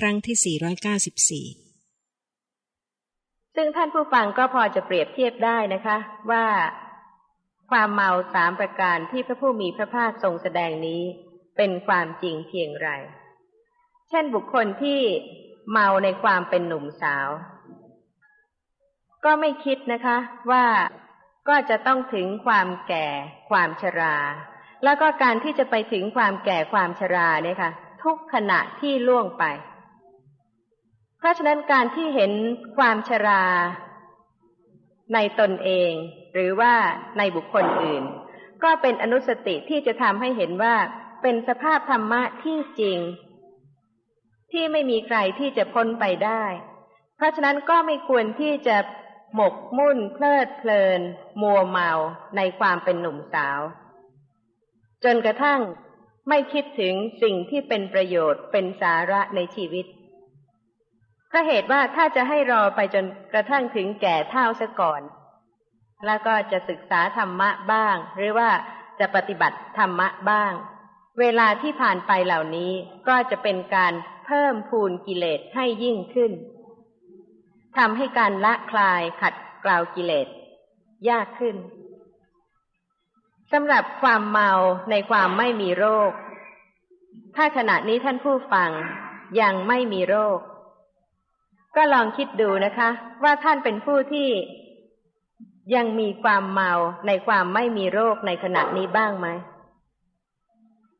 ครั้งที่ 494 ซึ่งท่านผู้ฟังก็พอจะเปรียบเทียบได้นะคะ ว่าความเมาสามประการที่พระผู้มีพระภาคทรงแสดงนี้เป็นความจริงเพียงไร เช่นบุคคลที่เมาในความเป็นหนุ่มสาว ก็ไม่คิดนะคะว่าก็จะต้องถึงความแก่ ความชรา แล้วก็การที่จะไปถึงความแก่ความชราเนี่ยค่ะ ทุกขณะที่ล่วงไป เพราะฉะนั้นการที่เห็นความชราในตนเอง หรือว่าในบุคคลอื่น ก็เป็นอนุสติที่จะทำให้เห็นว่าเป็นสภาพธรรมะที่จริง ที่ไม่มีใครที่จะพ้นไปได้ เพราะฉะนั้นก็ไม่ควรที่จะหมกมุ่นเพลิดเพลิน มัวเมาในความเป็นหนุ่มสาว จนกระทั่งไม่คิดถึงสิ่งที่เป็นประโยชน์เป็นสาระในชีวิต พราะเหตุว่าถ้าจะให้รอไปจนกระทั่งถึงแก่เท่าซะก่อน แล้วก็จะศึกษาธรรมะบ้าง หรือว่าจะปฏิบัติธรรมะบ้าง เวลาที่ผ่านไปเหล่านี้ก็จะเป็นการเพิ่มพูนกิเลสให้ยิ่งขึ้นทำให้การละคลายขัดกล่าวกิเลสยากขึ้นสำหรับความเมาในความไม่มีโรค ถ้าขณะนี้ท่านผู้ฟังยังไม่มีโรค ก็ลองคิดดูนะคะ ว่าท่านเป็นผู้ที่ยังมีความเมาในความไม่มีโรคในขณะนี้บ้างไหม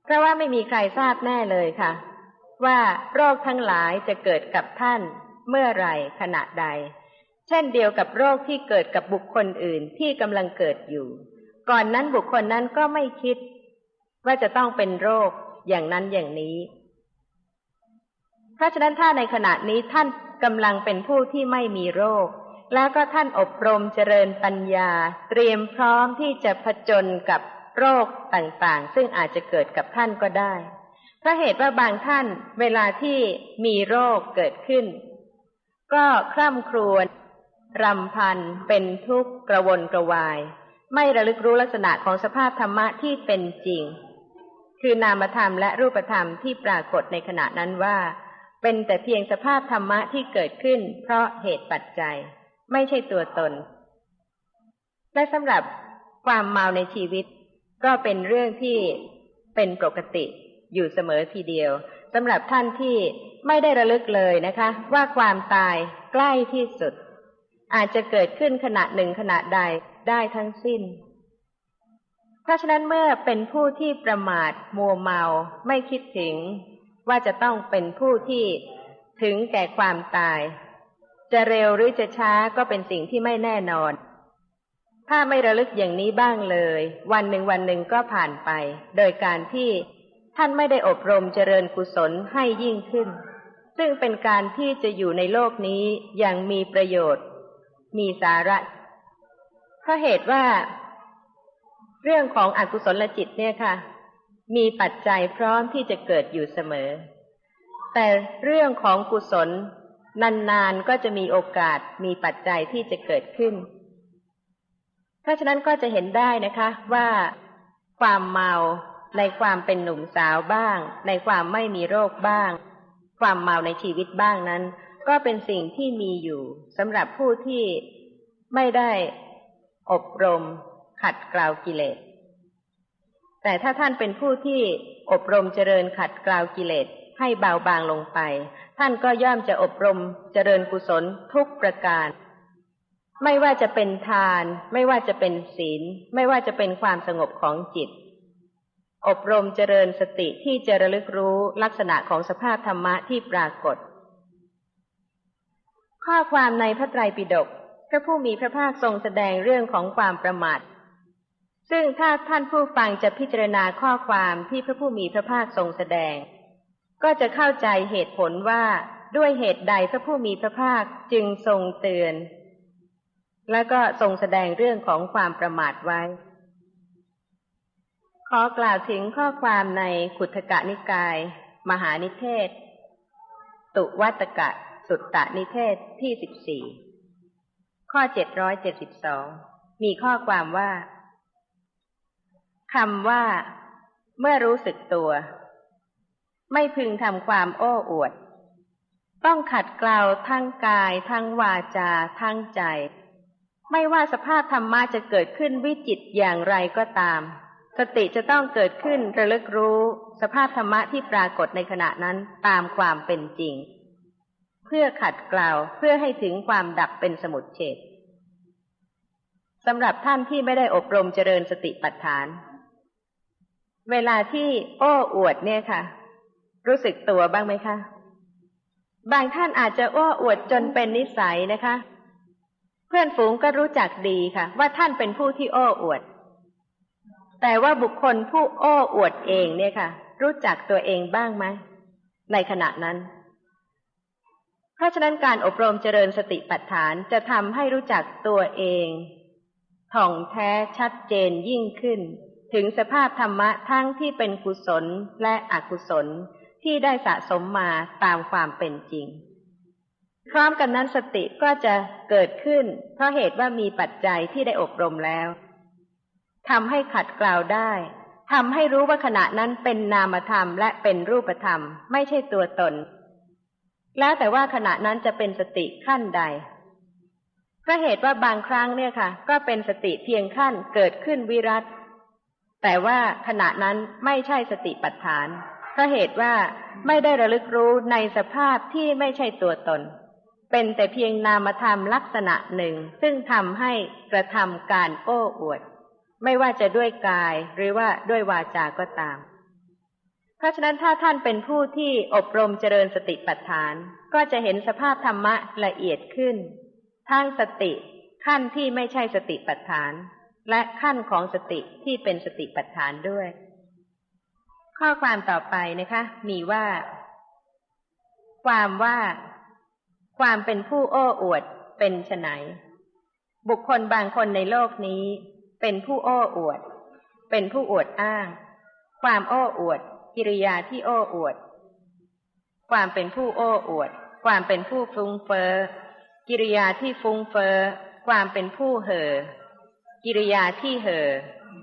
เพราะว่าไม่มีใครทราบแน่เลยค่ะ ว่าโรคทั้งหลายจะเกิดกับท่านเมื่อไรขณะใด เช่นเดียวกับโรคที่เกิดกับบุคคลอื่นที่กำลังเกิดอยู่ ก่อนนั้นบุคคลนั้นก็ไม่คิด ว่าจะต้องเป็นโรคอย่างนั้นอย่างนี้ เพราะฉะนั้นถ้าในขณะนี้ท่านกำลังเป็นผู้ที่ไม่มีโรค แล้วก็ท่านอบรมเจริญปัญญา เตรียมพร้อมที่จะผจญกับโรคต่างๆ ซึ่งอาจจะเกิดกับท่านก็ได้เพราะเหตุว่าบางท่านเวลาที่มีโรคเกิดขึ้น ก็คร่ำครวญรำพันเป็นทุกข์กระวนกระวาย ไม่ระลึกรู้ลักษณะของสภาพธรรมะที่เป็นจริง คือนามธรรมและรูปธรรมที่ปรากฏในขณะนั้นว่า เป็นแต่เพียงสภาพธรรมะที่เกิดขึ้น เพราะเหตุปัจจัย ไม่ใช่ตัวตน และสำหรับความเมาในชีวิต ก็เป็นเรื่องที่เป็นปกติอยู่เสมอทีเดียวสำหรับท่านที่ไม่ได้ระลึกเลยนะคะ ว่าความตายใกล้ที่สุด อาจจะเกิดขึ้นขณะหนึ่งขณะใดได้ทั้งสิ้น เพราะฉะนั้นเมื่อเป็นผู้ที่ประมาทมัวเมาไม่คิดถึง ว่าจะต้องเป็นผู้ที่ถึงแก่ความตาย จะเร็วหรือจะช้าก็เป็นสิ่งที่ไม่แน่นอน ถ้าไม่ระลึกอย่างนี้บ้างเลย วันหนึ่งวันหนึ่งก็ผ่านไป โดยการที่ท่านไม่ได้อบรมเจริญกุศลให้ยิ่งขึ้น ซึ่งเป็นการที่จะอยู่ในโลกนี้อย่างมีประโยชน์ มีสาระ เพราะเหตุว่า เรื่องของอกุศลจิตเนี่ยค่ะ มีปัจจัยพร้อมที่จะเกิดอยู่เสมอ แต่เรื่องของกุศล นานๆก็จะมีโอกาสมีปัจจัยที่จะเกิดขึ้น เพราะฉะนั้นก็จะเห็นได้นะคะว่าความเมาในความเป็นหนุ่มสาวบ้าง ในความไม่มีโรคบ้าง ความเมาในชีวิตบ้างนั้น ก็เป็นสิ่งที่มีอยู่สำหรับผู้ที่ไม่ได้อบรมขัดเกลากิเลส แต่ถ้าท่านเป็นผู้ที่อบรมเจริญขัดกลาวกิเลสให้เบาบางลงไป ท่านก็ย่อมจะอบรมเจริญกุศลทุกประการ ไม่ว่าจะเป็นทาน ไม่ว่าจะเป็นศีล ไม่ว่าจะเป็นความสงบของจิต อบรมเจริญสติที่จะระลึกรู้ลักษณะของสภาพธรรมะที่ปรากฏ ข้อความในพระไตรปิฎกพระผู้มีพระภาคทรงแสดงเรื่องของความประมาท ซึ่งถ้าท่านผู้ฟังจะพิจารณาข้อความที่พระผู้มีพระภาคทรงแสดง ก็จะเข้าใจเหตุผลว่าด้วยเหตุใดพระผู้มีพระภาคจึงทรงเตือน และก็ทรงแสดงเรื่องของความประมาทไว้ ขอกล่าวถึงข้อความในขุทกะนิกาย มหานิเทศ ตุวัตกะสุตตะนิเทศที่สิบสี่ข้อเจ็ดร้อยเจ็ดสิบสองมีข้อความว่า คำว่า เมื่อรู้สึกตัว ไม่พึงทำความโอ้อวด ต้องขัดเกลาทั้งกาย ทั้งวาจา ทั้งใจ ไม่ว่าสภาพธรรมะจะเกิดขึ้นวิจิตอย่างไรก็ตาม สติจะต้องเกิดขึ้นระลึกรู้ สภาพธรรมะที่ปรากฏในขณะนั้นตามความเป็นจริง เพื่อขัดเกลาเพื่อให้ถึงความดับเป็นสมุดเฉดสำหรับท่านที่ไม่ได้อบรมเจริญสติปัฏฐาน เวลาที่โอ้อวดเนี่ยค่ะ รู้สึกตัวบ้างไหมคะบางท่านอาจจะโอ้อวดจนเป็นนิสัยนะคะ เพื่อนฝูงก็รู้จักดีค่ะ ว่าท่านเป็นผู้ที่โอ้อวด แต่ว่าบุคคลผู้โอ้อวดเองเนี่ยค่ะ รู้จักตัวเองบ้างไหมในขณะนั้น เพราะฉะนั้นการอบรมเจริญสติปัฏฐานจะทำให้รู้จักตัวเองท่องแท้ชัดเจนยิ่งขึ้น ถึงสภาพธรรมะทั้งที่เป็นกุศลและอกุศลที่ได้สะสมมาตามความเป็นจริง พร้อมกันนั้นสติก็จะเกิดขึ้น เพราะเหตุว่ามีปัจจัยที่ได้อบรมแล้วทำให้ขัดกล่าวได้ทำให้รู้ว่าขณะนั้นเป็นนามธรรมและเป็นรูปธรรม ไม่ใช่ตัวตน แล้วแต่ว่าขณะนั้นจะเป็นสติขั้นใดก็เหตุว่าบางครั้งเนี่ยค่ะ ก็เป็นสติเพียงขั้นเกิดขึ้นวิรัต แต่ว่าขณะนั้นไม่ใช่สติปัฏฐานก็เหตุว่าไม่ได้ระลึกรู้ในสภาพที่ไม่ใช่ตัวตน เป็นแต่เพียงนามธรรมลักษณะหนึ่ง ซึ่งทำให้กระทำการโอ้อวด ไม่ว่าจะด้วยกายหรือว่าด้วยวาจาก็ตาม เพราะฉะนั้นถ้าท่านเป็นผู้ที่อบรมเจริญสติปัฏฐาน ก็จะเห็นสภาพธรรมะละเอียดขึ้นทั้งสติขั้นที่ไม่ใช่สติปัฏฐาน และขั้นของสติที่เป็นสติปัฏฐานด้วย ข้อความต่อไปนะคะ มีว่า ความว่า ความเป็นผู้โอ้อวดเป็นไฉนบุคคลบางคนในโลกนี้ เป็นผู้โอ้อวด เป็นผู้อวดอ้าง ความโอ้อวด กิริยาที่โอ้อวด ความเป็นผู้โอ้อวด ความเป็นผู้ฟุ้งเฟอ้อกิริยาที่ฟุ้งเฟอ้อความเป็นผู้เห่อ กิริยาที่เห่อ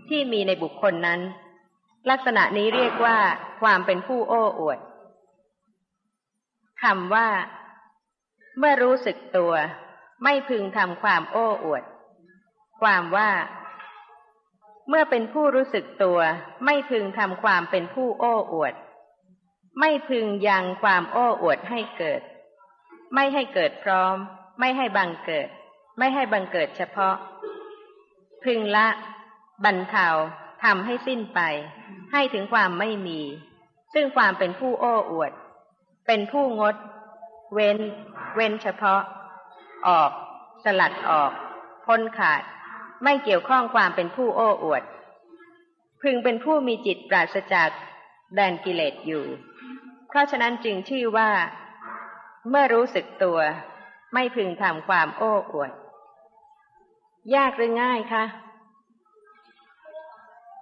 ที่มีในบุคคลนั้น ลักษณะนี้เรียกว่าความเป็นผู้โอ้อวดคำว่า เมื่อรู้สึกตัว ไม่พึงทำความโอ้อวด ความว่า เมื่อเป็นผู้รู้สึกตัว ไม่พึงทำความเป็นผู้โอ้อวด ไม่พึงยังความโอ้อวดให้เกิด ไม่ให้เกิดพร้อม ไม่ให้บังเกิด ไม่ให้บังเกิดเฉพาะ พึงละ บรรเทาทำให้สิ้นไป ให้ถึงความไม่มี ซึ่งความเป็นผู้โอ้อวด เป็นผู้งด เว้น เว้นเฉพาะ ออก สลัดออก พ้นขาด ไม่เกี่ยวข้องความเป็นผู้โอ้อวด พึงเป็นผู้มีจิตปราศจากแดนกิเลสอยู่ เพราะฉะนั้นจึงชื่อว่า เมื่อรู้สึกตัว ไม่พึงทำความโอ้อวด ยากหรือง่ายคะ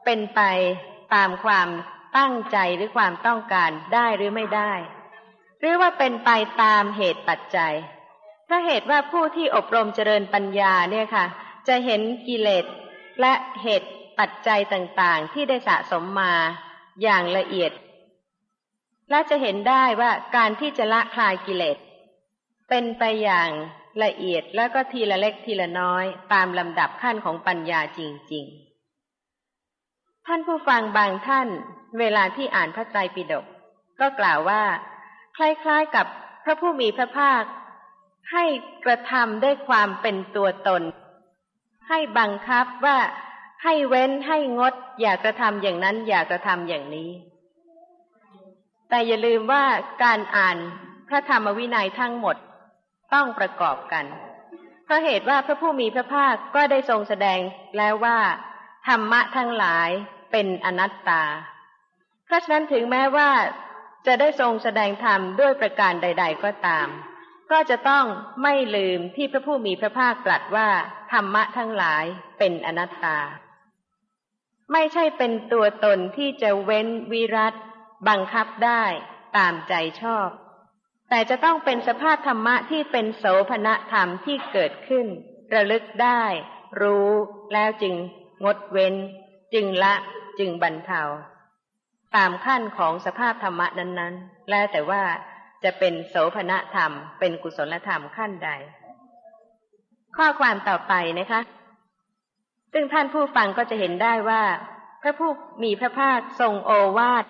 เป็นไปตามความตั้งใจหรือความต้องการได้หรือไม่ได้ หรือว่าเป็นไปตามเหตุปัจจัย ถ้าเหตุว่าผู้ที่อบรมเจริญปัญญาเนี่ยค่ะ จะเห็นกิเลสและเหตุปัจจัยต่างๆ ที่ได้สะสมมาอย่างละเอียด และจะเห็นได้ว่าการที่จะละคลายกิเลสเป็นไปอย่าง ละเอียดแล้วก็ทีละเล็กทีละน้อย ตามลำดับขั้นของปัญญาจริง ๆ ท่านผู้ฟังบางท่าน เวลาที่อ่านพระไตรปิฎกก็กล่าวว่า คล้ายๆกับพระผู้มีพระภาค ให้กระทำด้วยความเป็นตัวตน ให้บังคับว่าให้เว้นให้งด อย่ากระทำอย่างนั้นอย่ากระทำอย่างนี้ แต่อย่าลืมว่าการอ่านพระธรรมวินัยทั้งหมด ต้องประกอบกัน เพราะเหตุว่าพระผู้มีพระภาคก็ได้ทรงแสดงแล้วว่า ธรรมะทั้งหลายเป็นอนัตตา เพราะฉะนั้นถึงแม้ว่าจะได้ทรงแสดงธรรมด้วยประการใด ๆ ก็ตาม ก็จะต้องไม่ลืมที่พระผู้มีพระภาคตรัสว่า ธรรมะทั้งหลายเป็นอนัตตา ไม่ใช่เป็นตัวตนที่จะเว้นวิรัตบังคับได้ตามใจชอบ แต่จะต้องเป็นสภาพธรรมะที่เป็นโสภณธรรมที่เกิดขึ้น ระลึกได้ รู้แล้วจึงงดเว้น จึงละจึงบรรเทา ตามขั้นของสภาพธรรมะนั้นๆ แล้วแต่ว่าจะเป็นโสภณธรรม เป็นกุศลธรรมขั้นใด ข้อความต่อไปนะคะ ซึ่งท่านผู้ฟังก็จะเห็นได้ว่า พระผู้มีพระภาคทรงโอวาท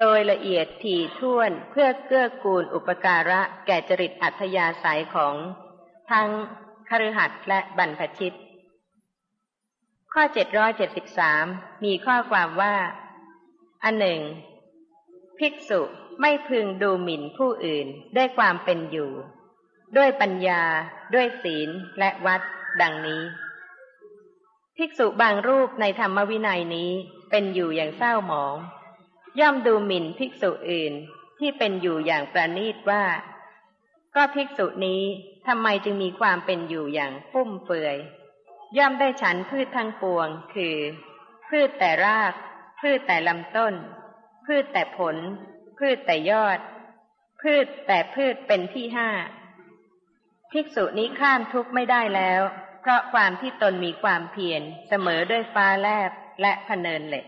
โดยละเอียดถี่ถ้วนเพื่อเกื้อกูลอุปการะแก่จริตอัธยาศัยของทั้งคฤหัสถ์และบรรพชิต ข้อ 773 มีข้อความว่า อันหนึ่ง ภิกษุไม่พึงดูหมิ่นผู้อื่นด้วยความเป็นอยู่ ด้วยปัญญา ด้วยศีลและวัด ดังนี้ ภิกษุบางรูปในธรรมวินัยนี้เป็นอยู่อย่างเศร้าหมอง ย่อมดูหมิ่นภิกษุอื่นที่เป็นอยู่อย่างประณีตว่า ก็ภิกษุนี้ทำไมจึงมีความเป็นอยู่อย่างฟุ่มเฟือย ย่อมได้ฉันพืชทั้งปวง คือ พืชแต่ราก พืชแต่ลำต้น พืชแต่ผล พืชแต่ยอด พืชแต่พืชเป็นที่ห้าภิกษุนี้ข้ามทุกข์ไม่ได้แล้ว เพราะความที่ตนมีความเพียรเสมอด้วยฟ้าแลบและพเนินเหล็ก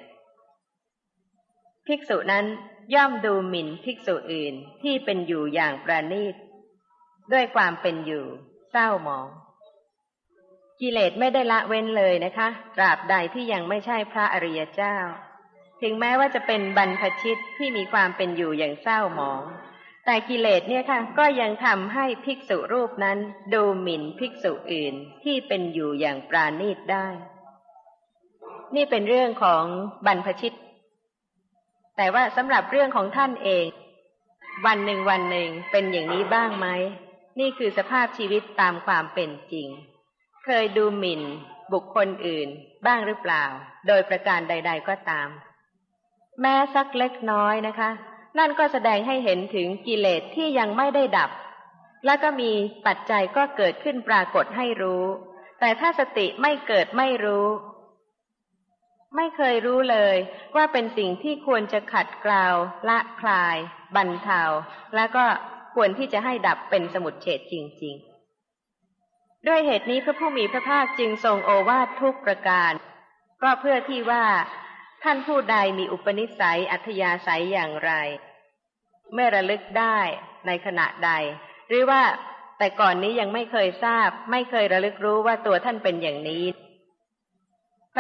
ภิกษุนั้นย่อมดูหมิ่นภิกษุอื่นที่เป็นอยู่อย่างประณีต ด้วยความเป็นอยู่เศร้าหมอง กิเลสไม่ได้ละเว้นเลยนะคะ ตราบใดที่ยังไม่ใช่พระอริยเจ้า ถึงแม้ว่าจะเป็นบรรพชิตที่มีความเป็นอยู่อย่างเศร้าหมอง แต่กิเลสเนี่ยค่ะ ก็ยังทำให้ภิกษุรูปนั้น ดูหมิ่นภิกษุอื่นที่เป็นอยู่อย่างปราณีตได้ นี่เป็นเรื่องของบรรพชิต แต่ว่าสำหรับเรื่องของท่านเอง วันหนึ่งวันหนึ่งเป็นอย่างนี้บ้างไหม นี่คือสภาพชีวิตตามความเป็นจริง เคยดูหมิ่น บุคคลอื่น บ้างหรือเปล่า โดยประการใด ๆก็ตาม แม้สักเล็กน้อยนะคะ นั่นก็แสดงให้เห็นถึงกิเลสที่ยังไม่ได้ดับ แล้วก็มีปัจจัยก็เกิดขึ้นปรากฏให้รู้ แต่ถ้าสติไม่เกิดไม่รู้ ไม่เคยรู้เลยว่าเป็นสิ่งที่ควรจะขัดเกลาละคลาย บรรเทา แล้วก็ควรที่จะให้ดับเป็นสมุดเฉดจริง ๆ ด้วยเหตุนี้พระผู้มีพระภาคจึงทรงโอวาททุกประการ ก็เพื่อที่ว่า ท่านผู้ใดมีอุปนิสัยอัธยาศัยอย่างไร เมื่อระลึกได้ในขณะใด หรือว่าแต่ก่อนนี้ยังไม่เคยทราบ ไม่เคยระลึกรู้ว่าตัวท่านเป็นอย่างนี้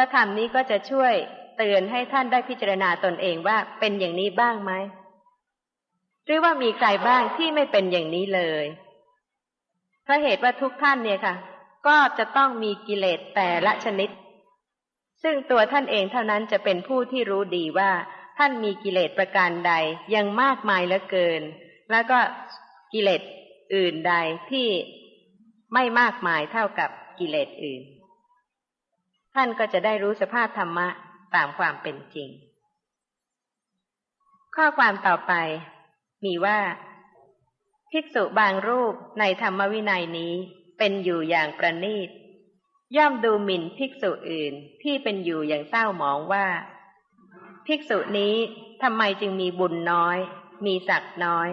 ระธรรมนี้ก็จะช่วยเตือนให้ท่านได้พิจารณาตนเองว่าเป็นอย่างนี้บ้างไหมหรือว่ามีใครบ้างที่ไม่เป็นอย่างนี้เลยเพราะเหตุว่าทุกท่านเนี่ยค่ะ ก็จะต้องมีกิเลสแต่ละชนิด ซึ่งตัวท่านเองเท่านั้นจะเป็นผู้ที่รู้ดีว่า ท่านมีกิเลสประการใดยังมากมายเหลือเกิน แล้วก็กิเลสอื่นใดที่ไม่มากมายเท่ากับกิเลสอื่น ท่านก็จะได้รู้สภาพธรรมะตามความเป็นจริง ข้อความต่อไปมีว่า ภิกษุบางรูปในธรรมวินัยนี้เป็นอยู่อย่างประณีต ย่อมดูหมิ่นภิกษุอื่นที่เป็นอยู่อย่างเศร้าหมองว่า ภิกษุนี้ทำไมจึงมีบุญน้อย มีศักดิ์น้อย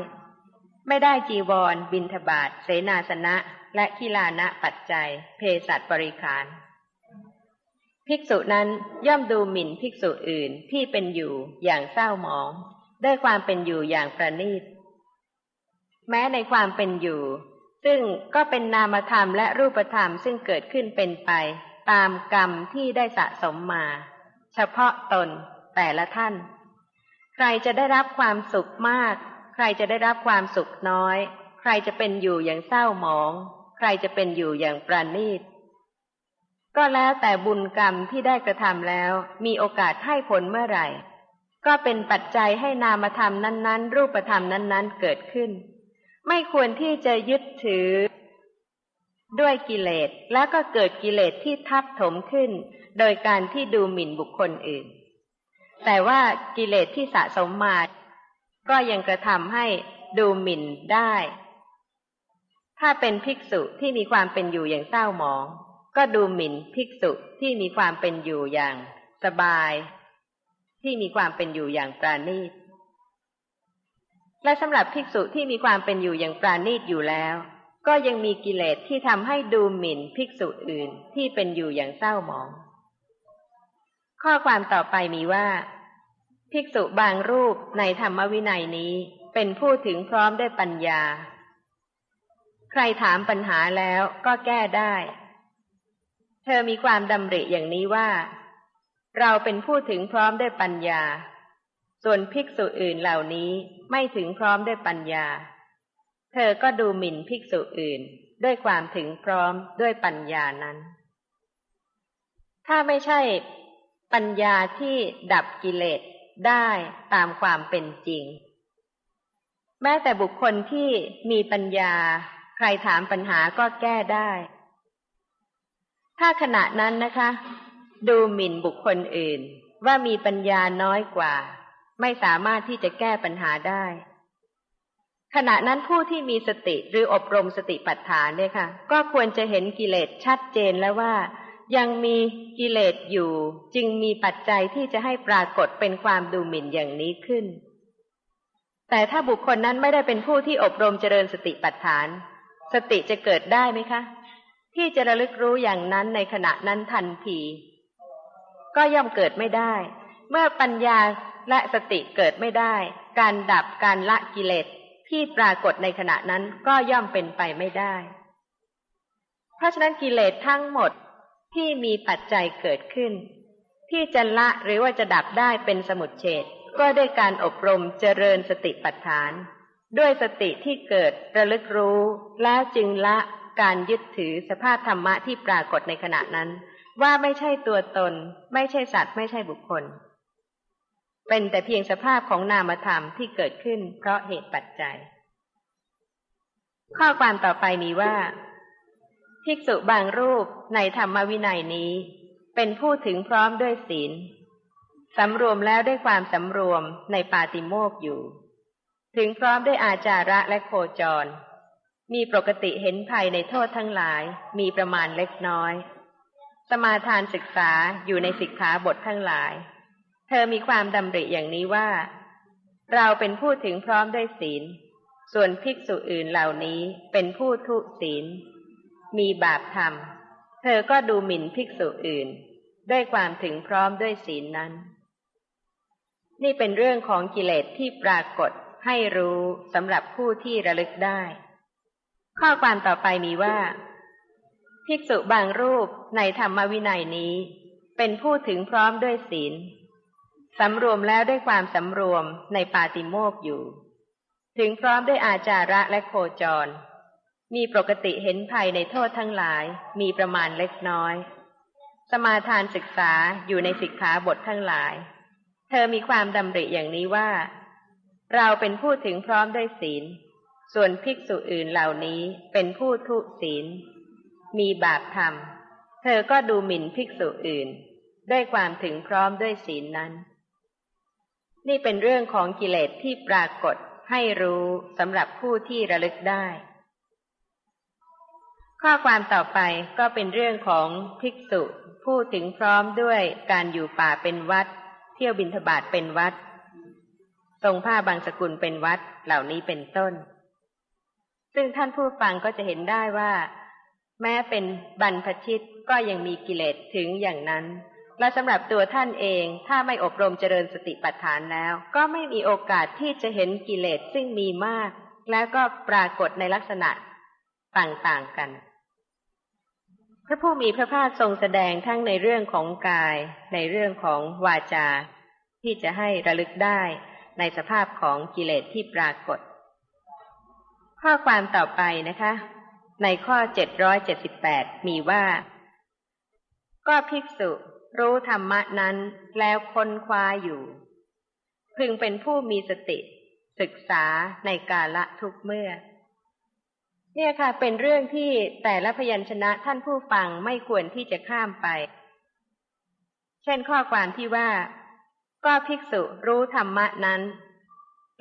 ไม่ได้จีวร บินทบาทเสนาสนะ และกีฬานะปัจจัย เพศัตบริขาร ภิกษุนั้นย่อมดูหมิ่นภิกษุอื่นที่เป็นอยู่อย่างเศร้าหมอง ด้วยความเป็นอยู่อย่างประณีต แม้ในความเป็นอยู่ ซึ่งก็เป็นนามธรรมและรูปธรรมซึ่งเกิดขึ้นเป็นไป ตามกรรมที่ได้สะสมมา เฉพาะตนแต่ละท่าน ใครจะได้รับความสุขมาก ใครจะได้รับความสุขน้อย ใครจะเป็นอยู่อย่างเศร้าหมอง ใครจะเป็นอยู่อย่างประณีต ก็แล้วแต่บุญกรรมที่ได้กระทำแล้ว มีโอกาสให้ผลเมื่อไหร่ ก็เป็นปัจจัยให้นามธรรมนั้น ๆ รูปธรรมนั้น ๆ เกิดขึ้น ไม่ควรที่จะยึดถือ ด้วยกิเลสแล้วก็เกิดกิเลสที่ทับถมขึ้น โดยการที่ดูหมิ่นบุคคลอื่น แต่ว่ากิเลสที่สะสมมาก็ยังกระทำให้ดูหมิ่นได้ ถ้าเป็นภิกษุที่มีความเป็นอยู่อย่างเศร้าหมอง ก็ดูหมิ่นภิกษุที่มีความเป็นอยู่อย่างสบาย ที่มีความเป็นอยู่อย่างปราณีต และสำหรับภิกษุที่มีความเป็นอยู่อย่างปราณีตอยู่แล้ว ก็ยังมีกิเลสที่ทำให้ดูหมิ่นภิกษุอื่นที่เป็นอยู่อย่างเศร้าหมอง ข้อความต่อไปมีว่า ภิกษุบางรูปในธรรมวินัยนี้เป็นผู้ถึงพร้อมด้วยปัญญา ใครถามปัญหาแล้วก็แก้ได้ เธอมีความดำริอย่างนี้ว่า เราเป็นผู้ถึงพร้อมด้วยปัญญา ส่วนภิกษุอื่นเหล่านี้ไม่ถึงพร้อมด้วยปัญญา เธอก็ดูหมิ่นภิกษุอื่นด้วยความถึงพร้อมด้วยปัญญานั้น ถ้าไม่ใช่ปัญญาที่ดับกิเลสได้ตามความเป็นจริง แม้แต่บุคคลที่มีปัญญา ใครถามปัญหาก็แก้ได้ ถ้าขณะนั้นนะคะ ดูหมิ่นบุคคลอื่น ว่ามีปัญญาน้อยกว่า ไม่สามารถที่จะแก้ปัญหาได้ ขณะนั้นผู้ที่มีสติหรืออบรมสติปัฏฐานเนี่ยค่ะ ก็ควรจะเห็นกิเลสชัดเจนแล้วว่า ยังมีกิเลสอยู่ จึงมีปัจจัยที่จะให้ปรากฏเป็นความดูหมิ่นอย่างนี้ขึ้น แต่ถ้าบุคคลนั้นไม่ได้เป็นผู้ที่อบรมเจริญสติปัฏฐาน สติจะเกิดได้ไหมคะ ที่จะระลึกรู้อย่างนั้นในขณะนั้นทันที ก็ย่อมเกิดไม่ได้ เมื่อปัญญาและสติเกิดไม่ได้ การดับการละกิเลสที่ปรากฏในขณะนั้นก็ย่อมเป็นไปไม่ได้ เพราะฉะนั้นกิเลสทั้งหมดที่มีปัจจัยเกิดขึ้น ที่จะละหรือว่าจะดับได้เป็นสมุดเฉดก็ด้วยการอบรมเจริญสติปัฏฐาน ด้วยสติที่เกิดระลึกรู้ แล้วจึงละ การยึดถือสภาพธรรมะที่ปรากฏในขณะนั้น ว่าไม่ใช่ตัวตน ไม่ใช่สัตว์ ไม่ใช่บุคคล เป็นแต่เพียงสภาพของนามธรรมที่เกิดขึ้นเพราะเหตุปัจจัย ข้อความต่อไปมีว่า ภิกษุบางรูปในธรรมวินัยนี้ เป็นผู้ถึงพร้อมด้วยศีลสำรวมแล้วด้วยความสำรวมในปาติโมกอยู่ ถึงพร้อมด้วยอาจาระและโคจร มีปกติเห็นภัยในโทษทั้งหลาย มีประมาณเล็กน้อย สมาทานศึกษาอยู่ในสิกขาบททั้งหลาย เธอมีความดำริอย่างนี้ว่า เราเป็นผู้ถึงพร้อมด้วยศีล ส่วนภิกษุอื่นเหล่านี้เป็นผู้ทุศีล มีบาปทำเธอก็ดูหมิ่นภิกษุอื่น ด้วยความถึงพร้อมด้วยศีลนั้น นี่เป็นเรื่องของกิเลสที่ปรากฏให้รู้สำหรับผู้ที่ระลึกได้ ข้อความต่อไปมีว่า ภิกษุบางรูปในธรรมวินัยนี้ เป็นผู้ถึงพร้อมด้วยศีลสำรวมแล้วด้วยความสำรวมในปาติโมกอยู่ ถึงพร้อมด้วยอาจาระและโคจร มีปกติเห็นภัยในโทษทั้งหลายมีประมาณเล็กน้อย สมาทานศึกษาอยู่ในสิกขาบททั้งหลาย เธอมีความดำริอย่างนี้ว่า เราเป็นผู้ถึงพร้อมด้วยศีล ส่วนภิกษุอื่นเหล่านี้เป็นผู้ทุศีล มีบาปธรรม เธอก็ดูหมิ่นภิกษุอื่น ด้วยความถึงพร้อมด้วยศีลนั้น นี่เป็นเรื่องของกิเลสที่ปรากฏให้รู้สำหรับผู้ที่ระลึกได้ ข้อความต่อไปก็เป็นเรื่องของภิกษุผู้ถึงพร้อมด้วยการอยู่ป่าเป็นวัด เที่ยวบินทบาทเป็นวัดทรงผ้าบางสกุลเป็นวัดเหล่านี้เป็นต้น ซึ่งท่านผู้ฟังก็จะเห็นได้ว่า แม้เป็นบรรพชิตก็ยังมีกิเลสถึงอย่างนั้น และสำหรับตัวท่านเองถ้าไม่อบรมเจริญสติปัฏฐานแล้ว ก็ไม่มีโอกาสที่จะเห็นกิเลสซึ่งมีมาก แล้วก็ปรากฏในลักษณะต่างๆกันพระผู้มีพระภาคทรงแสดงทั้งในเรื่องของกาย ในเรื่องของวาจา ที่จะให้ระลึกได้ในสภาพของกิเลสที่ปรากฏ ข้อความต่อไปนะคะ ในข้อเจ็ดร้อยเจ็ดสิบแปดมีว่า ก็ภิกษุรู้ธรรมะนั้นแล้วค้นคว้าอยู่ พึงเป็นผู้มีสติ ศึกษาในกาละทุกเมื่อ เนี่ยค่ะ เป็นเรื่องที่แต่ละพยัญชนะท่านผู้ฟังไม่ควรที่จะข้ามไป เช่นข้อความที่ว่า ก็ภิกษุรู้ธรรมะนั้น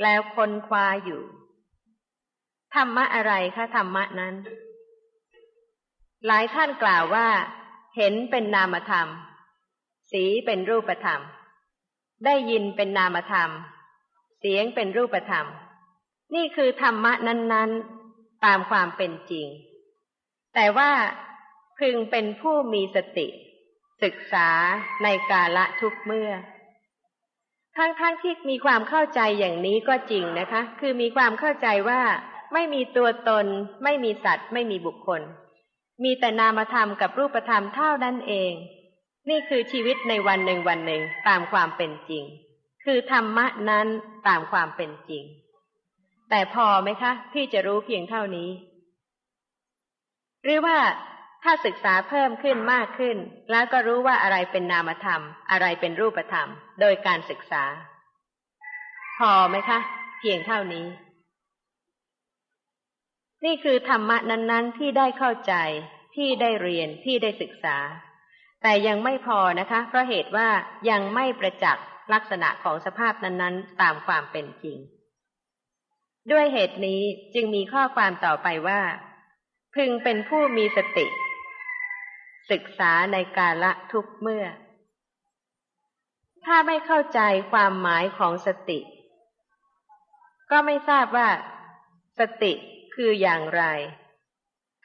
แล้วค้นคว้าอยู่ ธรรมะอะไรคะธรรมะนั้น หลายท่านกล่าวว่า เห็นเป็นนามธรรม สีเป็นรูปธรรม ได้ยินเป็นนามธรรม เสียงเป็นรูปธรรม นี่คือธรรมะนั้น ๆ ตามความเป็นจริง แต่ว่าพึงเป็นผู้มีสติ ศึกษาในกาละทุกเมื่อทั้งๆทที่มีความเข้าใจอย่างนี้ก็จริงนะคะ คือมีความเข้าใจว่า ไม่มีตัวตน ไม่มีสัตว์ ไม่มีบุคคล มีแต่นามธรรมกับรูปธรรมเท่านั้นเอง นี่คือชีวิตในวันหนึ่งวันหนึ่งตามความเป็นจริง คือธรรมะนั้นตามความเป็นจริง แต่พอไหมคะที่จะรู้เพียงเท่านี้ หรือว่าถ้าศึกษาเพิ่มขึ้นมากขึ้น แล้วก็รู้ว่าอะไรเป็นนามธรรม อะไรเป็นรูปธรรม โดยการศึกษา พอไหมคะ เพียงเท่านี้ นี่คือธรรมะนั้นๆ ที่ได้เข้าใจที่ได้เรียนที่ได้ศึกษา แต่ยังไม่พอนะคะ เพราะเหตุว่ายังไม่ประจักษ์ลักษณะของสภาพนั้นๆ ตามความเป็นจริง ด้วยเหตุนี้จึงมีข้อความต่อไปว่า พึงเป็นผู้มีสติ ศึกษาในกาละทุกเมื่อ ถ้าไม่เข้าใจความหมายของสติ ก็ไม่ทราบว่า สติ คืออย่างไร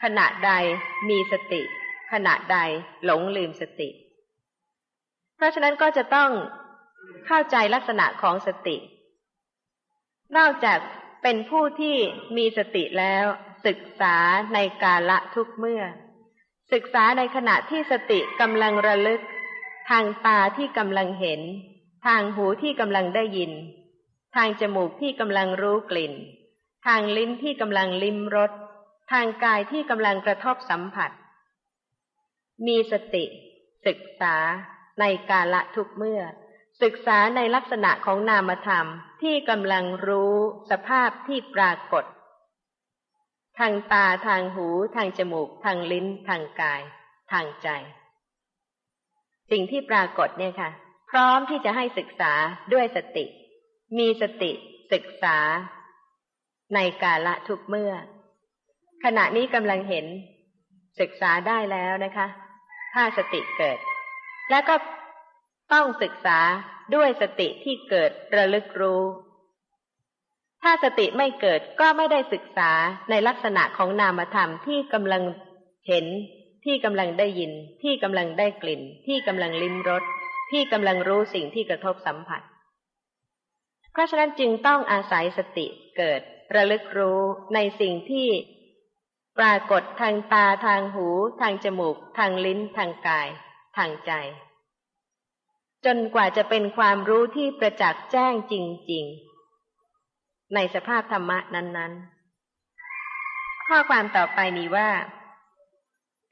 ขณะใดมีสติ ขณะใดหลงลืมสติ เพราะฉะนั้นก็จะต้องเข้าใจลักษณะของสติ นอกจากเป็นผู้ที่มีสติแล้ว ศึกษาในกาละทุกเมื่อ ศึกษาในขณะที่สติกำลังระลึก ทางตาที่กำลังเห็น ทางหูที่กำลังได้ยิน ทางจมูกที่กำลังรู้กลิ่น ทางลิ้นที่กำลังลิ้มรส ทางกายที่กำลังกระทบสัมผัส มีสติ ศึกษาในกาละทุกเมื่อ ศึกษาในลักษณะของนามธรรมที่กำลังรู้สภาพที่ปรากฏ ทางตาทางหู ทางจมูก ทางลิ้น ทางกาย ทางใจ สิ่งที่ปรากฏเนี่ยค่ะ พร้อมที่จะให้ศึกษาด้วยสติ มีสติ ศึกษา ในกาละทุกเมื่อ ขณะนี้กำลังเห็นศึกษาได้แล้วนะคะ ถ้าสติเกิด แล้วก็ต้องศึกษาด้วยสติที่เกิดระลึกรู้ ถ้าสติไม่เกิดก็ไม่ได้ศึกษาในลักษณะของนามธรรมที่กำลังเห็น ที่กำลังได้ยิน ที่กำลังได้กลิ่น ที่กำลังลิ้มรสที่กำลังรู้สิ่งที่กระทบสัมผัส เพราะฉะนั้นจึงต้องอาศัยสติเกิด ระลึกรู้ในสิ่งที่ปรากฏทางตาทางหู ทางจมูก ทางลิ้น ทางกาย ทางใจ จนกว่าจะเป็นความรู้ที่ประจักษ์แจ้งจริง ๆ ในสภาพธรรมะนั้น ๆ ข้อความต่อไปมีว่า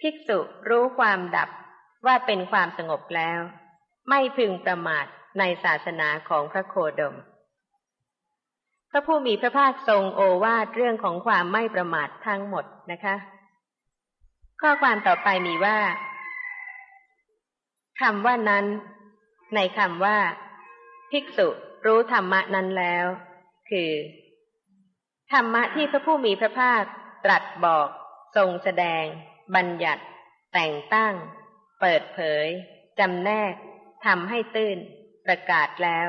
ภิกษุรู้ความดับว่าเป็นความสงบแล้ว ไม่พึงประมาทในศาสนาของพระโคดม พระผู้มีพระภาคทรงโอวาทเรื่องของความไม่ประมาททั้งหมดนะคะ ข้อความต่อไปมีว่าคำว่านั้น ในคำว่า ภิกษุรู้ธรรมะนั้นแล้ว คือ ธรรมะที่พระผู้มีพระภาคตรัสบอก ทรงแสดง บัญญัติ แต่งตั้ง เปิดเผยจำแนกทำให้ตื้นประกาศแล้ว